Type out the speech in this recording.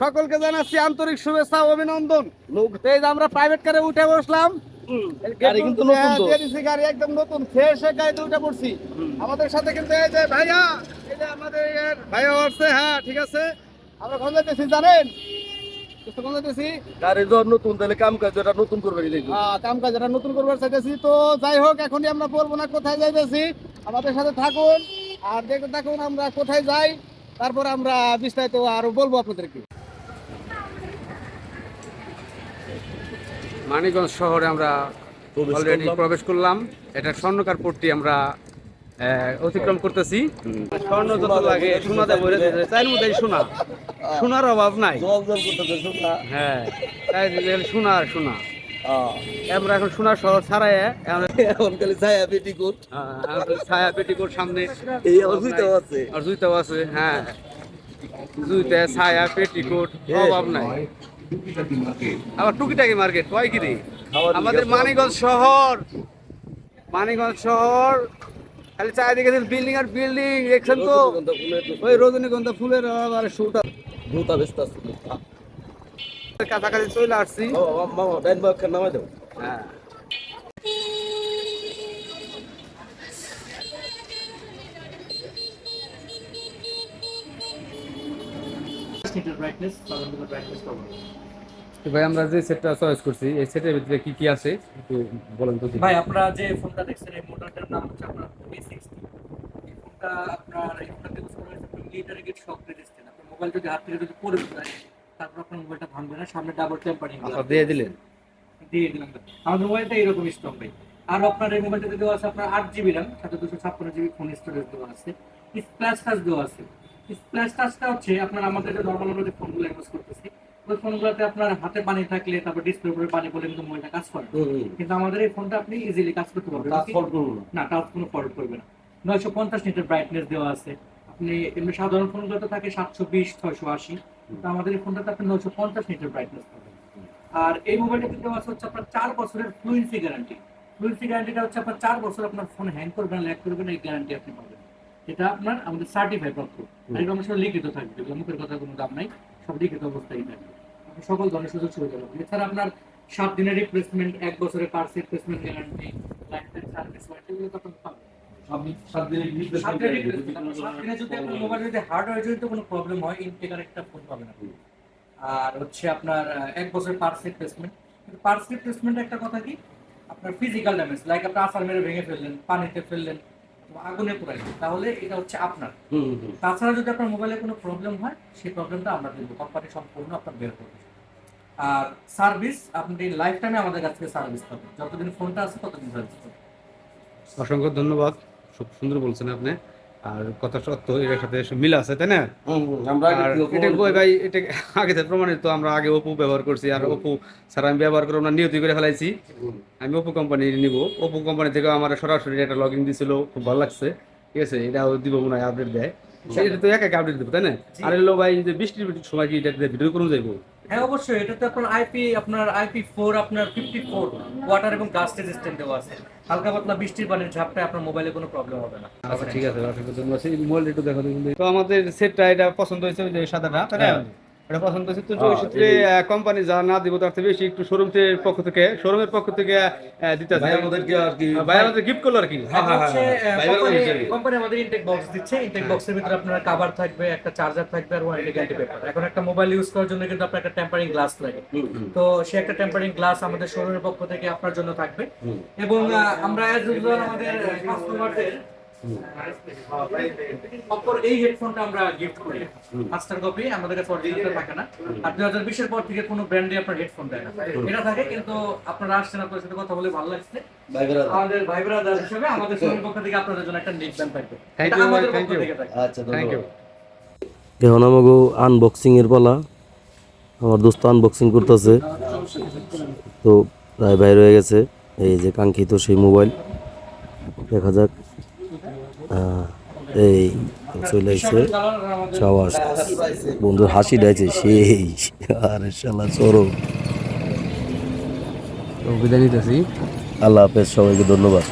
সকলকে জানাচ্ছি আন্তরিক শুভেচ্ছা অভিনন্দন। এই যে আমরা প্রাইভেট কারে উঠে বসলাম। গাড়ি একদম নতুন ফ্রেশ গাড়িতে উঠে পড়ছি। আমাদের সাথে কিন্তু এই যে ভাইয়া এই যে আমাদের ভাইয়া আসছে হ্যাঁ ঠিক আছে। আমরা কোন যাইতেছি জানেন? নতুন তাহলে কাম কাজ নতুন করবে কাম কাজ এটা নতুন করবার চাইতেছি। তো যাই হোক এখনই আমরা বলব না কোথায় যাইতেছি। আমাদের সাথে থাকুন। আর দেখতে থাকুন আমরা কোথায় যাই। তারপর আমরা বিস্তারিত আরও বলব আপনাদেরকে। মানিকগঞ্জ শহরে আমরা অলরেডি প্রবেশ করলাম। এটা স্বর্ণকার পট্টি আমরা অতিক্রম করতেছি। স্বর্ণ যত লাগে সোনা দেবো তাই মধ্যে সোনা। সোনার অভাব নাই। হ্যাঁ তাই সোনা আর সোনা। আমরা এখন সোনার শহর ছাড়াই এখন খালি ছায়া পেটি কোট আহ, আমাদের ছায়া পেটিকোট সামনে। এই অসুবিধা আছে। আর জুইতাও আছে হ্যাঁ। জুইতে ছায়া পেটিকোট হ্যাঁ। অভাব নাই। আবার টুকিটাকি মার্কেট কয় কি রে? খাওয়ার আমাদের দিকে মানিকগঞ্জ শহর। মানিকগঞ্জ শহর। খালি চারিদিকে বিল্ডিং আর বিল্ডিং দেখছেন তো? ওই রজনীগন্ধা ফুলের আবার শুটা ভূতা ব্যস্ত কাছাকাছি চলে আসছি। নামাই দাও। হ্যাঁ। তো ভাই আমরা যে সেটটা চয়েস করছি এই সেটের ভিতরে কি কি আছে? একটু বলেন তো ভাই আপনারা যে ফোনটা দেখছেন এই মডেলটার নাম হচ্ছে আপনার বি সিক্সটি এই ফোনটা আপনার এই ফোনটাতে ইউজ করা হয়েছে আপনার মিলিটারি গেট শক রেজিস্ট্যান্ট আপনার মোবাইল যদি হাত থেকে যদি পড়ে যায় তারপর আপনার মোবাইলটা ভাঙবে না সামনে ডাবল টেম্পারিং আচ্ছা দিয়ে দিলেন? দিয়ে দিলাম আমাদের মোবাইলটা এইরকম স্ট্রং ভাই। আর আপনার এই মোবাইলটাতে দেওয়া আছে আপনার আট জিবি র্যাম সাথে দুশো ছাপ্পান্ন জিবি ফোন স্টোরেজ দেওয়া আছে। স্প্ল্যাশ টাচ দেওয়া আছে। স্প্ল্যাশ টাচটা হচ্ছে আপনার আমাদের যে নর্মাল আমরা যে ফোনগুলো ইউজ করতেছি ওই ফোনগুলোতে আপনার হাতে পানি থাকলে তারপর ডিসপ্লে উপরে পানি পড়লে কিন্তু মোবাইলটা কাজ করে। কিন্তু আমাদের এই ফোনটা আপনি ইজিলি কাজ করতে পারবেন। না। টাচ কোনো ফল্ট করবে না। নয়শো পঞ্চাশ নিটের ব্রাইটনেস দেওয়া আছে। আপনি এমনি সাধারণ ফোনগুলোতে থাকে সাতশো বিশ ছয়শো আশি। তো আমাদের এই ফোনটাতে আপনি নয়শো পঞ্চাশ নিটের ব্রাইটনেস পাবেন। আর এই মোবাইলটাতে দেওয়া আছে হচ্ছে আপনার চার বছরের ফ্লুয়েন্সি গ্যারান্টি ফ্লুয়েন্সি গ্যারান্টিটা হচ্ছে আপনার চার বছর আপনার ফোন হ্যাং করবে না ল্যাক করবে না এই গ্যারান্টি আপনি পাবেন। এটা আপনার আমাদের সার্টিফাই প্রাপ্ত আর এটা আমার লিখিত থাকবে মুখের কথা কোনো দাম নাই। অবস্থায় সকল ধরনের সুযোগ সুবিধা পাবেন এছাড়া আপনার সাত দিনের রিপ্লেসমেন্ট এক বছরের parts replacement guarantee lifetime service warranty এগুলো তো আপনি পাবেন। সাত দিনের সাত দিনের replacement, আপনার দিনে যদি আপনার মোবাইলে যদি হার্ডওয়্যার জনিত কোনো প্রবলেম হয় ইনটেকার একটা ফোন পাবেন আপনি। আর হচ্ছে আপনার এক বছর পার্স রিপ্লেসমেন্ট কিন্তু পার্স রিপ্লেসমেন্ট একটা কথা কি? আপনার ফিজিক্যাল ড্যামেজ লাইক আপনি আসার মেরে ভেঙে ফেললেন পানিতে ফেললেন আগুনে পুরাই তাহলে এটা হচ্ছে আপনার। তাছাড়া যদি আপনার মোবাইলে কোনো প্রবলেম হয় সেই প্রবলেমটা আমরা দেখব। কোম্পানি সম্পূর্ণ আপনার বের করবে। আর সার্ভিস আপনি লাইফ টাইমে আমাদের কাছ থেকে সার্ভিস পাবেন। যতদিন ফোনটা আছে ততদিন সার্ভিস পাবেন। অসংখ্য ধন্যবাদ। খুব সুন্দর বলছেন আপনি। আর কথা সত্য এর সাথে মিল আছে তাই না? এটা বই ভাই এটা আগে থেকে প্রমাণিত আমরা আগে ওপো ব্যবহার করছি আর ওপো ছাড়া আমি ব্যবহার করে আমরা নিয়তি করে ফেলাইছি। আমি ওপো কোম্পানি নিব। ওপো কোম্পানি থেকে আমার সরাসরি একটা লগ ইন দিছিল খুব ভালো লাগছে। ঠিক আছে এটাও দিব মনে হয় আপডেট দেয়। এটা তো এক এক আপডেট দেবো তাই না? আর হলো ভাই যে বৃষ্টির সময় কি এটা ভিডিও করুন যাইবো? হ্যাঁ অবশ্যই। এটাতে আপনার আইপি আপনার আইপি ফোর আপনার ফিফটি ফোর ওয়াটার এবং ডাস্ট রেজিস্ট্যান্ট দেওয়া আছে। হালকা পাতলা বৃষ্টির পানির ঝাপটায় আপনার মোবাইলে কোনো প্রবলেম হবে না। আচ্ছা ঠিক আছে মোবাইল একটু দেখো। তো আমাদের সেটটা এটা পছন্দ হয়েছে ওই যে সাদাটা এটা পছন্দ হয়েছে। তো হ্যাঁ, ওই ক্ষেত্রে কোম্পানি যা না দিব তার থেকে বেশি একটু শোরুম পক্ষ থেকে শোরুমের পক্ষ থেকে দিতে ভাই আমাদেরকে আর কি? ভাই আমাদের গিফট করল আর কি? হ্যাঁ, হ্যাঁ, হচ্ছে হ্যাঁ। কোম্পানি আমাদের ইনটেক বক্স দিচ্ছে। ইনটেক বক্সের ভিতরে আপনার কভার থাকবে একটা চার্জার থাকবে আর ওয়ারেন্টি গ্যারান্টি পেপার এখন একটা মোবাইল ইউজ করার জন্য কিন্তু আপনার একটা টেম্পারিং গ্লাস লাগে। তো সে একটা টেম্পারিং গ্লাস আমাদের শোরুমের পক্ষ থেকে আপনার জন্য থাকবে। এবং আমরা usual আমাদের কাস্টমারদের অপর এই হেডফোনটা আমরা গিফট করি। মাস্টার কপি আমাদের কাছে অরিজিনাল থাকে না। আর দুই হাজার বিশের পর থেকে কোনো ব্র্যান্ডে আপনার হেডফোন দেয় না। এটা থাকে কিন্তু আপনারা আসছেন আপনার সাথে কথা বলে ভালো লাগছে। আমাদের ভাই ব্রাদার হিসেবে আমাদের শোরুমের পক্ষ থেকে আপনাদের জন্য একটা নেক ব্যান্ড থাকবে। এটা আমাদের পক্ষ থেকে আচ্ছা থ্যাংক ইউ এখন আমাকে আনবক্সিং এর পালা। আমার দোস্ত আনবক্সিং করতেছে। তো প্রায় বাইর হয়ে গেছে। এই যে কাঙ্ক্ষিত সেই মোবাইল দেখা যাক। এই চলে আসছে। চাওয়াস বন্ধুর হাসি ডাইছে সেই। আরে শালা চরম। তো বিদায় নিতেছি। আল্লাহ হাফেজ সবাইকে ধন্যবাদ।